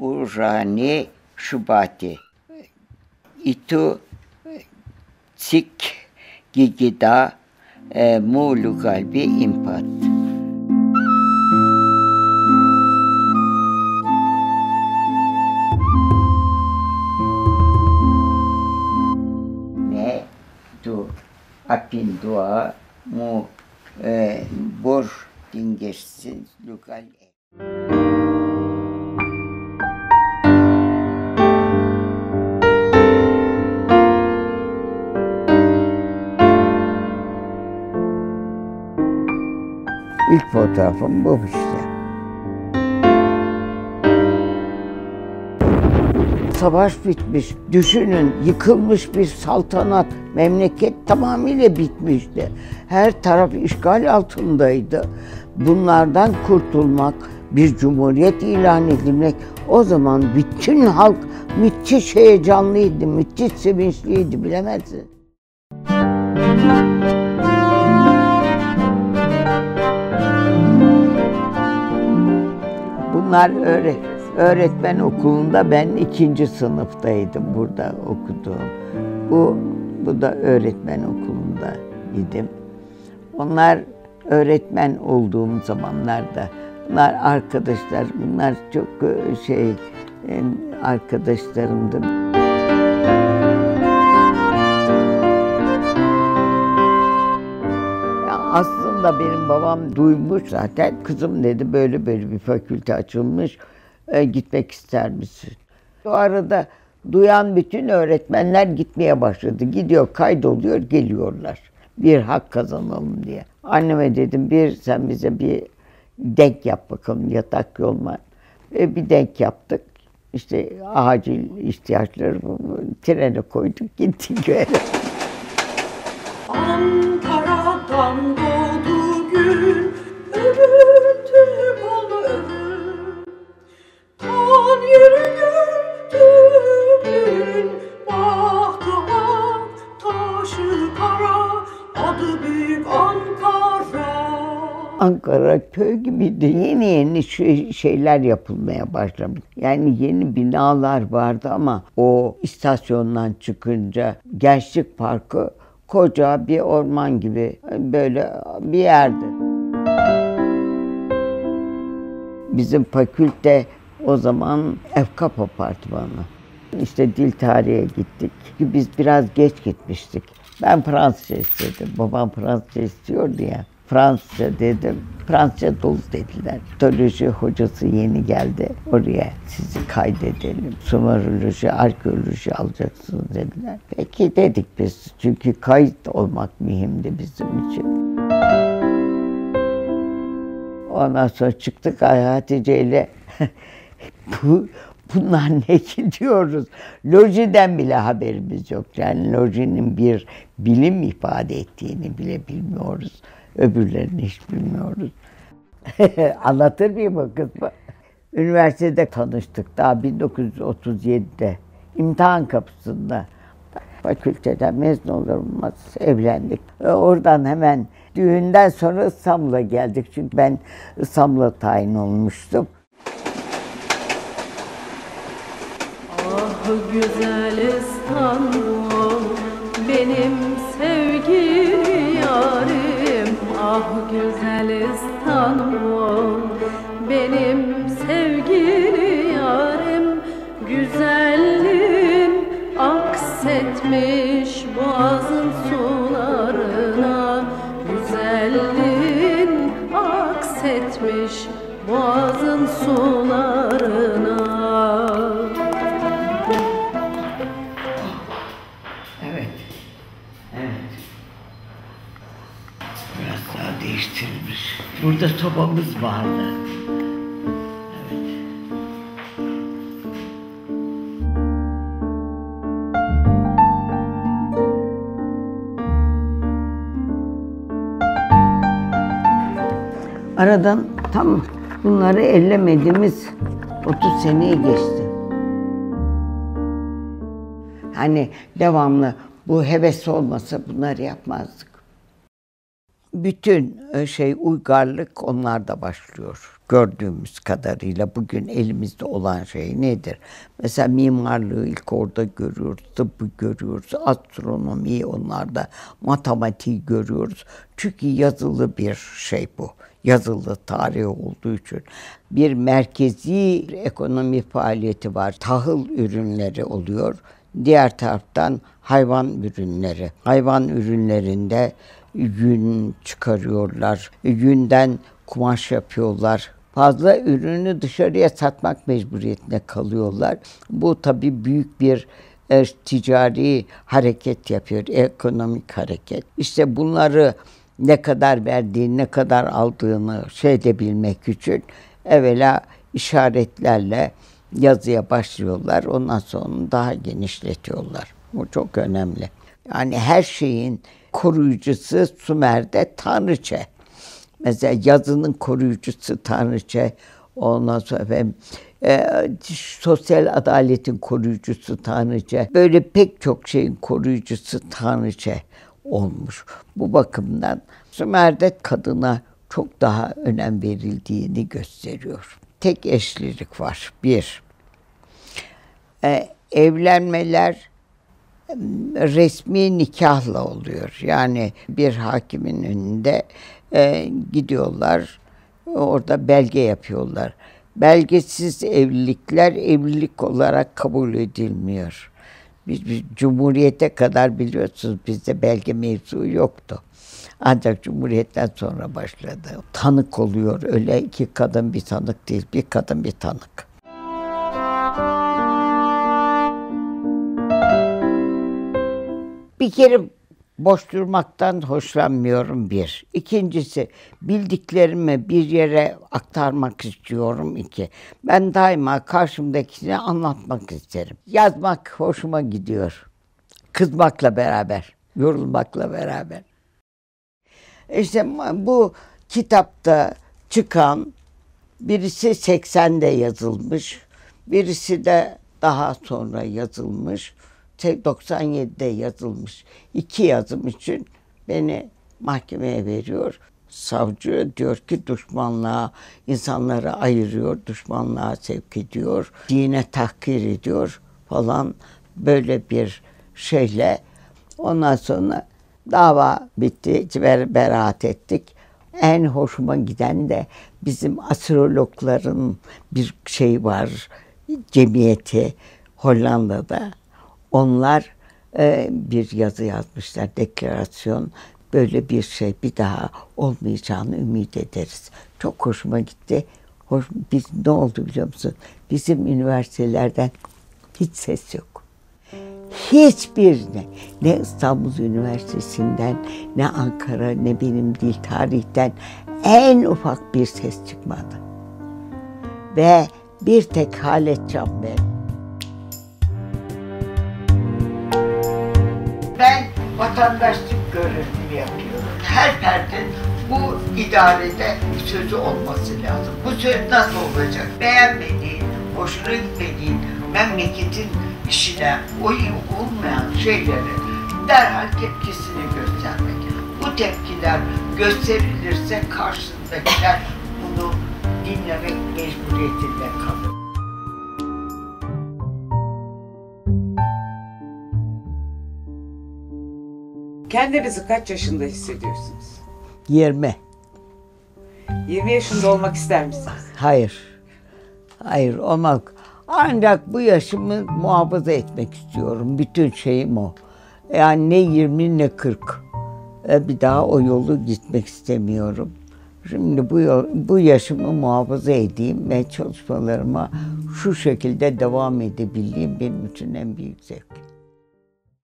urani Şubati. Itu cik gigida mulu kalbi impat. Ne tu apin dua mu eh, bor dingesin lokal. İlk fotoğrafım bu işte. Savaş bitmiş. Düşünün yıkılmış bir saltanat. Memleket tamamıyla bitmişti. Her taraf işgal altındaydı. Bunlardan kurtulmak, bir cumhuriyet ilan edilmek o zaman bütün halk müthiş heyecanlıydı, müthiş sevinçliydi bilemezsin. Bunlar öğret öğretmen okulunda ben ikinci sınıftaydım burada okuduğum. Bu bu da öğretmen okulunda idim. Onlar öğretmen olduğum zamanlarda bunlar arkadaşlar, bunlar çok e, şey e, arkadaşlarımdı. Aslında benim babam duymuş zaten. Kızım dedi böyle böyle bir fakülte açılmış. E, gitmek ister misin? O arada duyan bütün öğretmenler gitmeye başladı. Gidiyor, kaydoluyor, geliyorlar. Bir hak kazanalım diye. Anneme dedim bir sen bize bir denk yap bakalım yatak yolma. E, bir denk yaptık. İşte acil ihtiyaçları trene koyduk gittik öyle. Ankara'dan Ankara köy gibiydi. Yeni yeni şey- şeyler yapılmaya başlamış. Yani yeni binalar vardı ama o istasyondan çıkınca Gençlik Parkı koca bir orman gibi böyle bir yerdi. Bizim fakülte o zaman Efkap Apartmanı. İşte dil tarihe gittik. Biz biraz geç gitmiştik. Ben Fransızca istedim. Babam Fransızca istiyordu ya. Fransızca dedim. Fransızca dolu dediler. Mitoloji hocası yeni geldi. Oraya sizi kaydedelim. Sumeroloji, arkeoloji alacaksınız dediler. Peki dedik biz. Çünkü kayıt olmak mühimdi bizim için. Ondan sonra çıktık Hatice ile bu bunlar ne gidiyoruz? Lojiden bile haberimiz yok. Yani lojinin bir bilim ifade ettiğini bile bilmiyoruz. Öbürlerini hiç bilmiyoruz. Anlatır mıyım o kısmı? Üniversitede tanıştık daha 1937'de. imtihan kapısında. Fakülteden mezun olur olmaz evlendik. E, Oradan hemen düğünden sonra İstanbul'a geldik. Çünkü ben İstanbul'a tayin olmuştum. Ah güzel İstanbul, güzel İstanbul, benim Burada sobamız vardı. Aradan tam bunları ellemediğimiz 30 seneyi geçti. Hani devamlı bu heves olmasa bunları yapmazdık. Bütün e, şey uygarlık onlarda başlıyor. gördüğümüz kadarıyla bugün elimizde olan şey nedir? Mesela mimarlığı ilk orada görüyoruz, tıbbı görüyoruz, astronomiyi onlarda, matematiği görüyoruz. Çünkü yazılı bir şey bu. Yazılı tarih olduğu için. Bir merkezi ekonomi faaliyeti var. Tahıl ürünleri oluyor. Diğer taraftan hayvan ürünleri. Hayvan ürünlerinde yün çıkarıyorlar. Yünden kumaş yapıyorlar. Fazla ürünü dışarıya satmak mecburiyetine kalıyorlar. Bu tabii büyük bir e, ticari hareket yapıyor, ekonomik hareket. İşte bunları ne kadar verdiğini, ne kadar aldığını şey edebilmek için evvela işaretlerle yazıya başlıyorlar. Ondan sonra daha genişletiyorlar. Bu çok önemli. Yani her şeyin koruyucusu Sümer'de Tanrıça. Mesela yazının koruyucusu Tanrıça. Ondan sonra efendim, e, sosyal adaletin koruyucusu Tanrıça. Böyle pek çok şeyin koruyucusu Tanrıça olmuş. Bu bakımdan Sümer'de kadına çok daha önem verildiğini gösteriyor. Tek eşlilik var. Bir, e, evlenmeler resmi nikahla oluyor. Yani bir hakimin önünde e, gidiyorlar, orada belge yapıyorlar. Belgesiz evlilikler evlilik olarak kabul edilmiyor. Biz, biz Cumhuriyete kadar biliyorsunuz bizde belge mevzu yoktu. Ancak Cumhuriyet'ten sonra başladı. Tanık oluyor. Öyle iki kadın bir tanık değil. Bir kadın bir tanık. Bir kere boş durmaktan hoşlanmıyorum bir. İkincisi bildiklerimi bir yere aktarmak istiyorum iki. Ben daima karşımdakini anlatmak isterim. Yazmak hoşuma gidiyor. Kızmakla beraber, yorulmakla beraber. İşte bu kitapta çıkan birisi 80'de yazılmış, birisi de daha sonra yazılmış. 97'de yazılmış iki yazım için beni mahkemeye veriyor. Savcı diyor ki düşmanlığa insanları ayırıyor, düşmanlığa sevk ediyor, dine tahkir ediyor falan böyle bir şeyle ondan sonra dava bitti, ber beraat ettik. En hoşuma giden de bizim astrologların bir şey var, cemiyeti Hollanda'da onlar e, bir yazı yazmışlar, deklarasyon. Böyle bir şey bir daha olmayacağını ümit ederiz. Çok hoşuma gitti. Hoş, biz ne oldu biliyor musun? Bizim üniversitelerden hiç ses yok. Hiçbirine ne İstanbul Üniversitesi'nden ne Ankara ne benim dil tarihten en ufak bir ses çıkmadı. Ve bir tek Halet Canber vatandaşlık görevimi yapıyorum. Her ferdin bu idarede sözü olması lazım. Bu söz nasıl olacak? Beğenmediğin, hoşuna gitmediğin memleketin işine uyum olmayan şeyleri derhal tepkisini göstermek. Bu tepkiler gösterilirse karşısındakiler bunu dinlemek mecburiyetinde kalır. Kendinizi kaç yaşında hissediyorsunuz? 20. 20 yaşında olmak ister misiniz? Hayır. Hayır olmak. Ancak bu yaşımı muhafaza etmek istiyorum. Bütün şeyim o. Yani ne 20 ne 40. E, Bir daha o yolu gitmek istemiyorum. Şimdi bu yol, bu yaşımı muhafaza edeyim ve çalışmalarıma şu şekilde devam edebileyim benim için en büyük zevk.